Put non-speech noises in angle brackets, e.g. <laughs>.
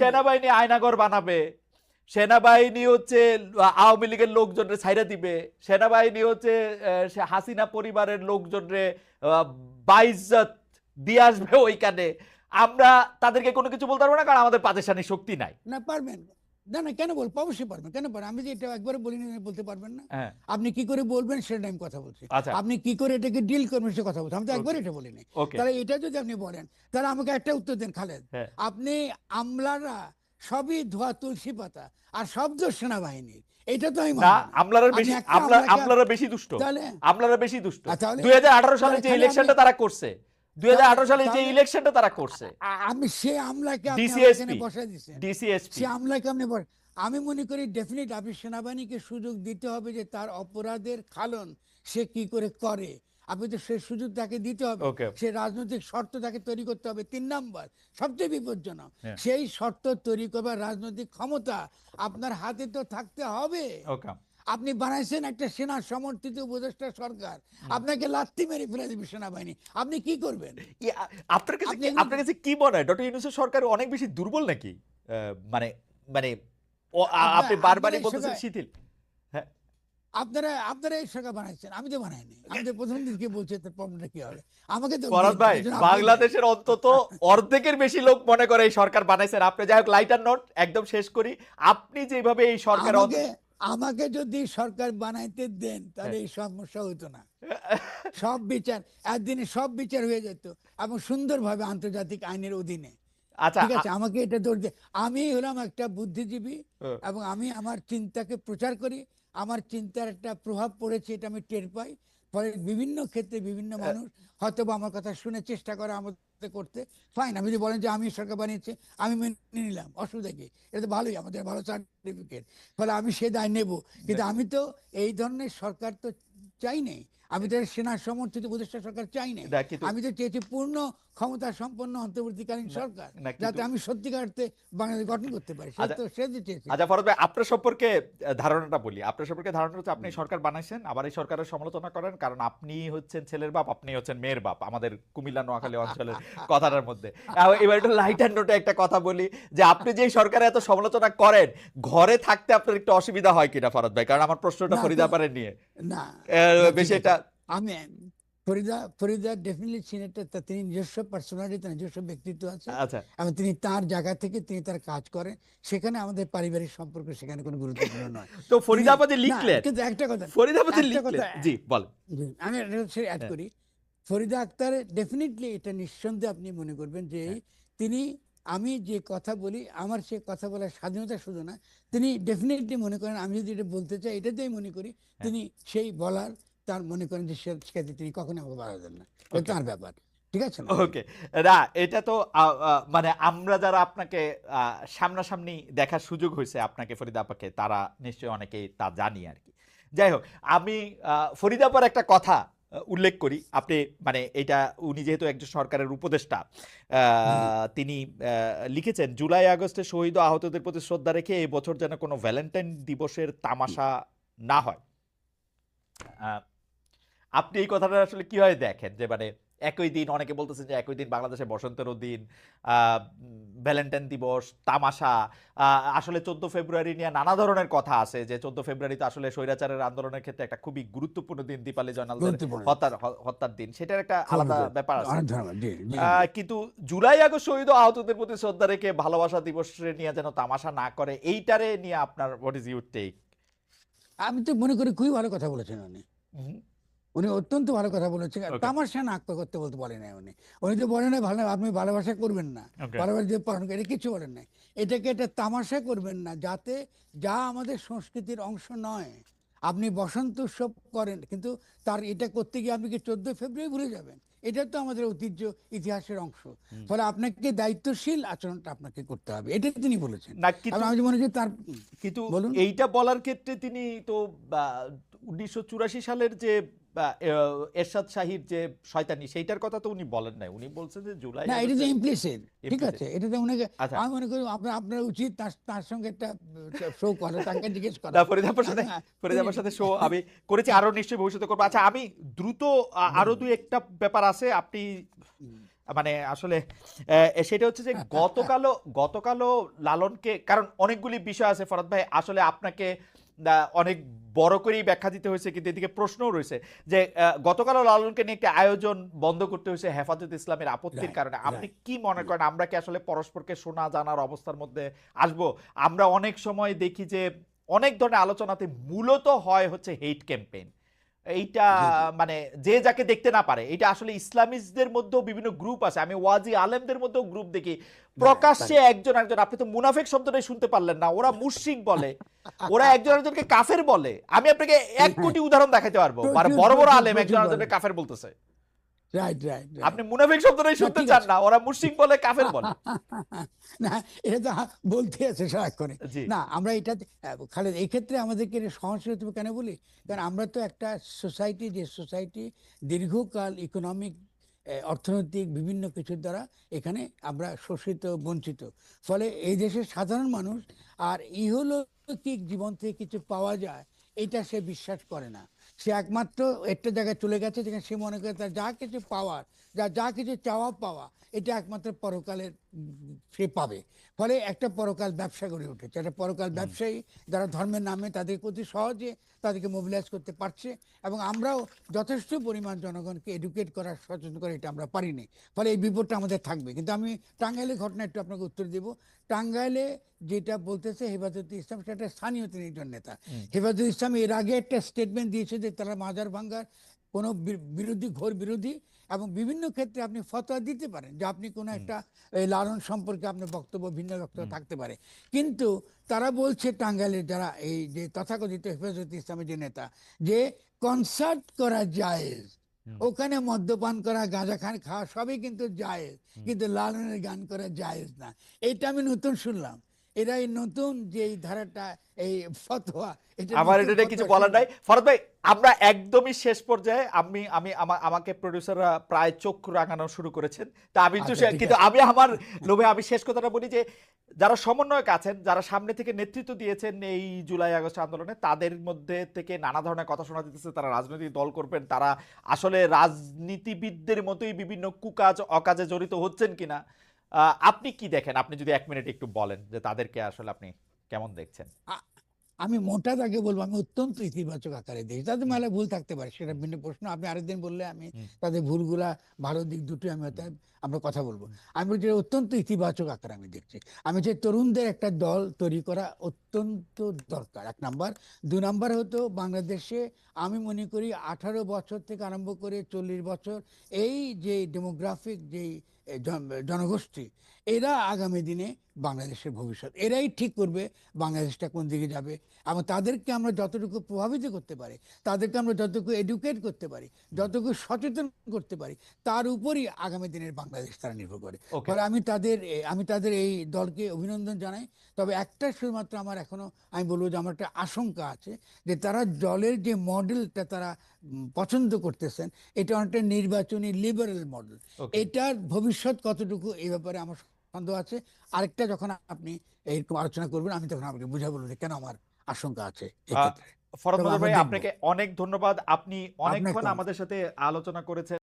সেনাবাহিনী আয়নাগর বানাবে সেনাবাহিনী হচ্ছে আওয়ামী লীগের লোকজনরে ছাইরা দিবে সেনাবাহিনী হচ্ছে হাসিনা পরিবারের লোকজনরে রে বাইজ্জত দিয়ে আসবে ওইখানে। আমরা তাদেরকে কোনো কিছু বলতে পারব না কারণ আমাদের পাকিস্তানি শক্তি নাই। না পারবেন। না না কেন অবশ্যই পারবেন। কেন পারেন আমি যে এটা একবারে বলিনি বলতে পারবেন না। হ্যাঁ। আপনি কি করে বলবেন সেটা আমি কথা বলছি। আচ্ছা। আপনি কি করে এটাকে ডিল করবেন সে কথা বলছি। আমি তো একবার এটা বলিনি। তাহলে এটা যদি আপনি বলেন তাহলে আমাকে একটা উত্তর দেন খালেদ। হ্যাঁ। আপনি আমলারা সবই ধোয়া তুলসী পাতা আর শব্দ সেনাবাহিনীর। এটা তো আমি না আমলারা বেশি আমলারা বেশি দুষ্ট। তাহলে আমলারা বেশি দুষ্ট। দুই হাজার আঠারো সালে যে ইলেকশনটা তারা করছে। দুই হাজার আঠারো সালে যে ইলেকশনটা তারা করছে। আমি সে আমলাকে আপনি বসায় দিচ্ছেন ডিসিএসপি সে আমলাকে আপনি আমি মনে করি ডেফিনেট আপনি সেনাবাহিনীকে সুযোগ দিতে হবে যে তার অপরাধের খালন সে কি করে করে। আপনি তো সে সুযোগ তাকে দিতে হবে। সে রাজনৈতিক শর্ত তাকে তৈরি করতে হবে। তিন নাম্বার সবচেয়ে বিপজ্জনক। সেই শর্ত তৈরি করবার রাজনৈতিক ক্ষমতা আপনার হাতে তো থাকতে হবে। ওকে আপনি বানাইছেন একটা সেনা সমর্থিত উপদেষ্টা সরকার। আপনাকে লাত্তি মেরে ফেলে দেবে সেনাবাহিনী। আপনি কি করবেন? আপনার কাছে কি- আপনার কাছে কি মনে হয়? ডক্টর ইউনুসের সরকার অনেক বেশি দুর্বল নাকি? মানে মানে আপনি বারবারই বলতেছেন শিথিল। আপনারা আপনারা এই সরকার বানাইছেন আমি তো বানাইনি। আমি তো প্রথম দিনকে বলছি প্রবলেমটা কি হবে? আমাকে তো ভাই বাংলাদেশের অন্তত অর্ধেকের বেশি লোক মনে করে এই সরকার বানাইছেন। আপনি যাই হোক লাইটার নোট একদম শেষ করি। আপনি যেভাবে এই সরকার আমাকে যদি সরকার বানাইতে দেন তাহলে। এই সমস্যা হতো না <laughs> সব বিচার একদিনে সব বিচার হয়ে যেত এবং সুন্দরভাবে আন্তর্জাতিক আইনের অধীনে আচ্ছা ঠিক আছে আমাকে এটা ধরতে আমি হলাম একটা বুদ্ধিজীবী। এবং আমি আমার চিন্তাকে প্রচার করি আমার চিন্তার একটা প্রভাব পড়েছে এটা আমি টের পাই ফলে বিভিন্ন ক্ষেত্রে বিভিন্ন মানুষ হয়তো বা আমার কথা শুনে চেষ্টা করে আমাদের করতে। ফাইন আমি যদি বলেন যে আমি সরকার বানিয়েছি আমি মেনে নিলাম অসুবিধা কি? এটা তো ভালোই আমাদের ভালো সার্টিফিকেট ফলে আমি সে দায় নেব। কিন্তু আমি তো এই ধরনের সরকার তো চাই নাই। আমি তো সেনা সমর্থিত উপদেষ্টা সরকার চাই না, আমি তো চেয়েছি পূর্ণ ক্ষমতা সম্পন্ন অন্তর্বর্তীকালীন সরকার যাতে আমি সত্যিকার অর্থে বাংলাদেশ গঠন করতে পারি। সে আচ্ছা, তো চেয়েছি। আচ্ছা ফরদ ভাই আপনার সম্পর্কে ধারণাটা বলি। আপনার সম্পর্কে ধারণা হচ্ছে আপনি সরকার বানাইছেন আবার এই সরকারের সমালোচনা করেন কারণ আপনি হচ্ছেন ছেলের বাপ আপনি হচ্ছেন মেয়ের বাপ আমাদের কুমিল্লা নোয়াখালী অঞ্চলের <laughs> কথাটার মধ্যে। এবার একটু লাইট অ্যান্ড নোটে একটা কথা বলি যে আপনি যে সরকারে এত সমালোচনা করেন ঘরে থাকতে আপনার একটু অসুবিধা হয় কিনা ফরদ ভাই? কারণ আমার প্রশ্নটা ফরিদা পারেন নিয়ে। না, বেশি এটা আমি ফরিদা ফরিদা ডেফিনেটলি তিনি নিজস্ব পার্সোনালিটি নিজস্ব ব্যক্তিত্ব আছে। আচ্ছা। এবং তিনি তার জায়গা থেকে তিনি তার কাজ করেন। সেখানে আমাদের পারিবারিক সম্পর্ক সেখানে কোনো গুরুত্বপূর্ণ নয়। <laughs> তো ফরিদা আপা যে না, লিখলেন? কিন্তু একটা কথা ফরিদা আপা যে একটা লিখলেন? জি বল আমি অ্যাড। করি। ফরিদা আক্তার ডেফিনেটলি এটা নিঃসন্দেহে আপনি মনে করবেন যে হ্যাঁ। তিনি আমি যে কথা বলি আমার সে কথা বলার স্বাধীনতা শুধু না তিনি ডেফিনেটলি মনে করেন আমি যদি এটা বলতে চাই এটাতেই মনে করি হ্যাঁ। তিনি সেই বলার তার মনে করেন যে সেক্ষেত্রে তিনি কখনো আমাকে বাধা দেন না। তার ব্যাপার ঠিক আছে? ওকে না এটা তো মানে আমরা যারা আপনাকে সামনাসামনি দেখার সুযোগ হয়েছে আপনাকে ফরিদা আপাকে তারা নিশ্চয়ই অনেকেই তা জানি আর কি। যাই হোক আমি আহ, ফরিদা আপার একটা কথা উল্লেখ করি। আপনি মানে এটা উনি যেহেতু একজন সরকারের উপদেষ্টা আহ, তিনি আহ, লিখেছেন জুলাই আগস্টে শহীদ আহতদের প্রতি শ্রদ্ধা রেখে এই বছর যেন কোনো ভ্যালেন্টাইন দিবসের তামাশা না হয়। আপনি এই কথাটা আসলে কীভাবে দেখেন? যে মানে একই দিন অনেকে বলতেছেন যে একই দিন বাংলাদেশে বসন্তেরও দিন ভ্যালেন্টাইন দিবস তামাশা আসলে চোদ্দ ফেব্রুয়ারি নিয়ে নানা ধরনের কথা আছে যে চোদ্দ ফেব্রুয়ারিতে আসলে স্বৈরাচারের আন্দোলনের ক্ষেত্রে একটা খুবই গুরুত্বপূর্ণ দিন দীপালি গুরুত্বপূর্ণ। হত্যার হত্যার দিন। সেটার একটা আলাদা ব্যাপার আছে। কিন্তু জুলাই আগস্ট শহীদ আহতদের প্রতি শ্রদ্ধা রেখে ভালোবাসা দিবসে নিয়ে যেন তামাশা না করে এইটারে নিয়ে আপনার হোয়াট ইজ ইউর টেক আমি তো মনে করি খুবই ভালো কথা বলেছেন উনি উনি অত্যন্ত ভালো কথা বলেছেন. তামাশা না করতে বলতে বলেন নাই উনি। উনি তো বলেন নাই ভালো আপনি ভালোবাসা করবেন না। ভালোবাসা দিয়ে পালন করে কিছু বলেন নাই। এটাকে এটা তামাশা করবেন না যাতে যা আমাদের সংস্কৃতির অংশ নয়। আপনি বসন্ত উৎসব করেন কিন্তু তার এটা করতে গিয়ে আপনি কি চোদ্দ ফেব্রুয়ারি ভুলে যাবেন? এটা তো আমাদের ঐতিহ্য ইতিহাসের অংশ। ফলে আপনাকে দায়িত্বশীল আচরণটা আপনাকে করতে হবে। এটা তিনি বলেছেন। আমি মনে করি তার কিন্তু বলুন। এইটা বলার ক্ষেত্রে তিনি তো উনিশশো চুরাশি সালের যে এরশাদ শাহির যে শয়তানি সেইটার কথা তো উনি বলেন নাই। উনি বলছেন যে জুলাই না এটা তো ইমপ্লিসিট ঠিক আছে? এটা তো উনাকে আচ্ছা। আমি মনে করি আপনার আপনার উচিত তার তার সঙ্গে একটা শো করা তাকে জিজ্ঞেস করা। না, ফরিদাবার সাথে হ্যাঁ, ফরিদাবার সাথে শো আমি করেছি আরও নিশ্চয়ই ভবিষ্যতে করব। আচ্ছা আমি দ্রুত আরও দুই একটা ব্যাপার আছে আপনি মানে আসলে সেটা হচ্ছে যে গতকালও গতকালও লালনকে কারণ অনেকগুলি বিষয় আছে ফরাদ ভাই। আসলে আপনাকে অনেক বড় করেই ব্যাখ্যা দিতে হয়েছে কিন্তু এদিকে প্রশ্নও রয়েছে যে গতকালও লালনকে নিয়ে একটি আয়োজন বন্ধ করতে হয়েছে হেফাজত ইসলামের আপত্তির কারণে। আপনি কি মনে করেন আমরা কি আসলে পরস্পরকে শোনা জানার অবস্থার মধ্যে আসব? আমরা অনেক সময় দেখি যে অনেক ধরনের আলোচনাতে মূলত হয় হচ্ছে হেইট ক্যাম্পেইন। এইটা। মানে যে যাকে দেখতে না পারে এটা আসলে ইসলামিস্টদের মধ্যেও বিভিন্ন গ্রুপ আছে। আমি ওয়াজি আলেমদের মধ্যেও গ্রুপ দেখি। প্রকাশ্যে একজন একজন আপনি তো মুনাফেক শব্দটাই শুনতে পারলেন না। ওরা মুশরিক বলে <laughs> ওরা একজন একজনকে কাফের বলে। আমি আপনাকে এক কোটি উদাহরণ দেখাতে পারব। মানে বড় বড় আলেম একজন একজনকে কাফের বলতেছে। রাইট রাইট আপনি মুনাফিক শব্দটাই শুনতে চান না ওরা মুশরিক বলে কাফের বলে। <laughs> না এটা বলতে আছে সারাক্ষণে। না আমরা এটা খালেদ এই ক্ষেত্রে আমাদেরকে সহনশীল হবে কেন বলি? কারণ আমরা তো একটা সোসাইটি যে সোসাইটি দীর্ঘকাল ইকোনমিক অর্থনৈতিক বিভিন্ন কিছুর দ্বারা এখানে আমরা শোষিত বঞ্চিত। ফলে এই দেশের সাধারণ মানুষ আর ইহলৌকিক জীবন থেকে কিছু পাওয়া যায় এটা সে বিশ্বাস করে না। সে একমাত্র একটা জায়গায় চলে গেছে যেখানে সে মনে করে তার যা কিছু পাওয়ার, যা যা কিছু চাওয়া পাওয়া, এটা একমাত্র পরকালের সে পাবে। ফলে একটা পরকাল ব্যবসা গড়ে উঠেছে। একটা পরকাল ব্যবসায়ী যারা ধর্মের নামে তাদের অতি সহজে তাদেরকে মোবিলাইজ করতে পারছে এবং আমরাও যথেষ্ট পরিমাণ জনগণকে এডুকেট করার সচেতন করে এটা আমরা পারিনি ফলে এই বিপদটা আমাদের থাকবে। কিন্তু আমি টাঙ্গাইলের ঘটনা একটু আপনাকে উত্তর দেব। টাঙ্গাইলে যেটা বলতেছে হেফাজত ইসলাম সেটা স্থানীয় তিনি একজন নেতা। হেফাজত ইসলাম এর আগে একটা স্টেটমেন্ট দিয়েছে যে তারা মাজার ভাঙ্গার কোনো বিরোধী ঘোর বিরোধী এবং বিভিন্ন ক্ষেত্রে আপনি ফতোয়া দিতে পারেন যে আপনি কোনো একটা এই লালন সম্পর্কে আপনার বক্তব্য ভিন্ন বক্তব্য থাকতে পারে। কিন্তু তারা বলছে টাঙ্গাইলের যারা এই যে তথাকথিত হেফাজত ইসলামের যে নেতা যে কনসার্ট করা জায়েজ ওখানে মদ্যপান করা গাঁজা খান খাওয়া সবই কিন্তু জায়েজ কিন্তু লালনের গান করা জায়েজ না। এটা আমি নতুন শুনলাম। এরা এই নতুন যে এই ধারাটা এই ফতোয়া আমার এটা কিছু বলার নাই। ফরদ ভাই আমরা একদমই শেষ পর্যায়ে আমি আমি আমা- আমাকে প্রডিউসাররা প্রায় চোখ রাঙানো শুরু করেছেন। তা আমি একটু আচ্ছা, কিন্তু আমি আমার লোভে আমি শেষ কথাটা বলি যে যারা সমন্বয়ক আছেন যারা সামনে থেকে নেতৃত্ব দিয়েছেন এই জুলাই আগস্ট আন্দোলনে তাদের মধ্যে থেকে নানা ধরনের কথা শোনা যেতেছে। তারা রাজনৈতিক দল করবেন তারা আসলে রাজনীতিবিদদের মতোই বিভিন্ন কুকাজ অকাজে জড়িত হচ্ছেন কিনা আপনি কি দেখেন? আপনি যদি এক মিনিট একটু বলেন যে তাদেরকে আসলে আপনি কেমন দেখছেন? আমি মোটা দাগে বলব আমি অত্যন্ত ইতিবাচক আকারে দেখি। তাদের মেলা ভুল থাকতে পারে সেটা ভিন্ন প্রশ্ন। আপনি আরেকদিন বললে আমি তাদের ভুলগুলা ভালো দিক দুটোই আমি হয়তো আমরা কথা বলব। আমি বলছি এটা অত্যন্ত ইতিবাচক আকারে আমি দেখছি। আমি যে তরুণদের একটা দল তৈরি করা অত্যন্ত দরকার। এক নাম্বার। দুই নাম্বার হতো বাংলাদেশে আমি মনে করি আঠারো বছর থেকে আরম্ভ করে চল্লিশ বছর এই যে ডেমোগ্রাফিক যেই জন- জনগোষ্ঠী এরা আগামী দিনে বাংলাদেশের ভবিষ্যৎ এরাই ঠিক করবে বাংলাদেশটা কোন দিকে যাবে। এবং তাদেরকে আমরা যতটুকু প্রভাবিত করতে পারি তাদেরকে আমরা যতটুকু এডুকেট করতে পারি যতটুকু সচেতন করতে পারি তার উপরই আগামী দিনের বাংলাদেশ তারা নির্ভর করে। ফলে আমি তাদের আমি তাদের এই দলকে অভিনন্দন জানাই। তবে একটা শুধুমাত্র আমার এখনও আমি বলব যে আমার একটা আশঙ্কা আছে যে তারা জলের যে মডেলটা তারা পছন্দ করতেছেন এটা অনেকটা নির্বাচনী লিবারেল মডেল এটার ভবিষ্যৎ কতটুকু এই ব্যাপারে আমার সন্দেহ আছে। আরেকটা যখন আপনি এরকম আলোচনা করবেন আমি তখন আপনাকে বুঝাবো যে কেন আমার আশঙ্কা আছে এক্ষেত্রে। ফরদ ভাই আপনাকে অনেক ধন্যবাদ। আপনি অনেকক্ষণ আমাদের সাথে আলোচনা করেছেন।